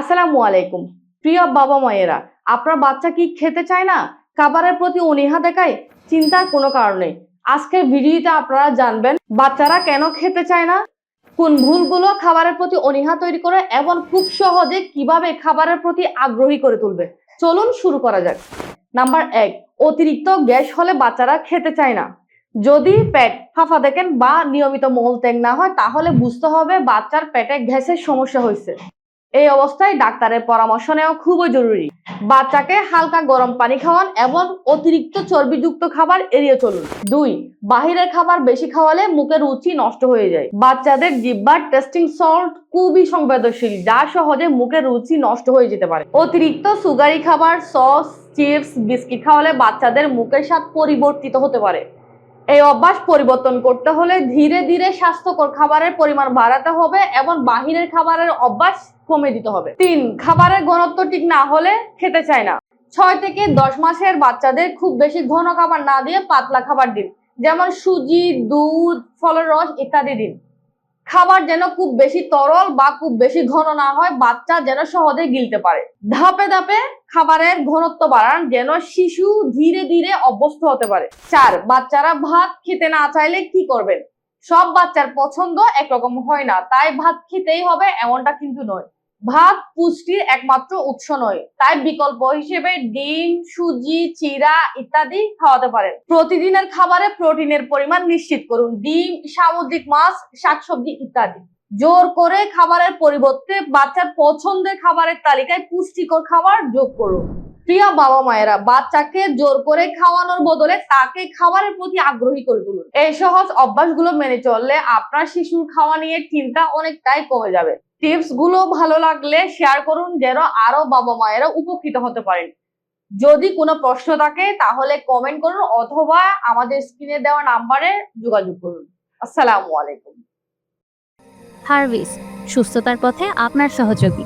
আসসালামু আলাইকুম। প্রিয় বাবা মায়েরা আপনার বাচ্চা কি খেতে চায় না? খাবারের প্রতি অনীহা দেখায়? চিন্তার কোনো কারণ আজকের ভিডিওতে আপনারা জানবেন, বাচ্চারা কেন খেতে চায় না? কোন ভুলগুলো খাবারের প্রতি অনীহা তৈরি করে এবং খুব সহজে কীভাবে খাবারের প্রতি আগ্রহী করে তুলবে? চলুন শুরু করা যাক। নাম্বার এক, অতিরিক্ত গ্যাস হলে বাচ্চারা খেতে চায় না। যদি পেট ফাঁফা দেখেন বা নিয়মিত মলত্যাগ না হয়, তাহলে বুঝতে হবে বাচ্চার পেটে গ্যাসের সমস্যা হয়েছে। এই অবস্থায় ডাক্তারের পরামর্শ নেওয়া খুবই জরুরি। বাচ্চাকে হালকা গরম পানি খাওয়ান এবং অতিরিক্ত চর্বিযুক্ত খাবার এড়িয়ে চলুন। দুই, বাহিরের খাবার বেশি খাওয়ালে মুখের রুচি নষ্ট হয়ে যায়। বাচ্চাদের জিব্বার টেস্টিং সল্ট খুবই সংবেদনশীল, যা সহজে মুখের রুচি নষ্ট হয়ে যেতে পারে। অতিরিক্ত সুগারি খাবার, সস, চিপস, বিস্কিট খাওয়ালে বাচ্চাদের মুখের স্বাদ পরিবর্তিত হতে পারে। এই অভ্যাস পরিবর্তন করতে হলে ধীরে ধীরে স্বাস্থ্যকর খাবারের পরিমাণ বাড়াতে হবে এবং বাহিরের খাবারের অভ্যাস কমে দিতে হবে। তিন, খাবারের ঘনত্ব ঠিক না হলে খেতে চায় না। ছয় থেকে দশ মাসের বাচ্চাদের খুব বেশি ঘন খাবার না দিয়ে পাতলা খাবার দিন। যেমন সুজি, দুধ, ফলের রস ইত্যাদি দিন। খাবার যেন খুব বেশি তরল বা খুব বেশি ঘন না হয়, বাচ্চা যেন সহজে গিলতে পারে। ধাপে ধাপে খাবারের ঘনত্ব বাড়ান যেন শিশু ধীরে ধীরে অভ্যস্ত হতে পারে। চার, বাচ্চারা ভাত খেতে না চাইলে কি করবেন? সব বাচ্চার পছন্দ একরকম হয় না, তাই ভাত খেতেই হবে এমনটা কিন্তু নয়। ভাত পুষ্টির একমাত্র উৎস নয়। তাই বিকল্প হিসেবে ডিম, সুজি, চিরা ইত্যাদি খাওয়াতে পারেন। প্রতিদিনের খাবারে প্রোটিনের পরিমাণ নিশ্চিত করুন। ডিম, সামুদ্রিক মাছ, শাকসবজি ইত্যাদি। জোর করে খাবারের পরিবর্তে বাচ্চার পছন্দের খাবারের তালিকায় পুষ্টিকর খাবার যোগ করুন। প্রিয় বাবা মায়েরা, বাচ্চাকে জোর করে খাওয়ানোর বদলে তাকে খাবারের প্রতি আগ্রহী করে তুলুন। এই সহজ অভ্যাসগুলো মেনে চললে আপনার শিশুর খাওয়া নিয়ে চিন্তা অনেকটাই কমে যাবে। টিপসগুলো ভালো লাগলে শেয়ার করুন, যেন আরও বাবা মায়েরা উপকৃত হতে পারেন। যদি কোনো প্রশ্ন থাকে, তাহলে কমেন্ট করুন অথবা আমাদের স্ক্রিনে দেওয়া নাম্বারে যোগাযোগ করুন। আসসালামু আলাইকুম। হার্ভিস, সুস্থতার পথে আপনার সহযোগী।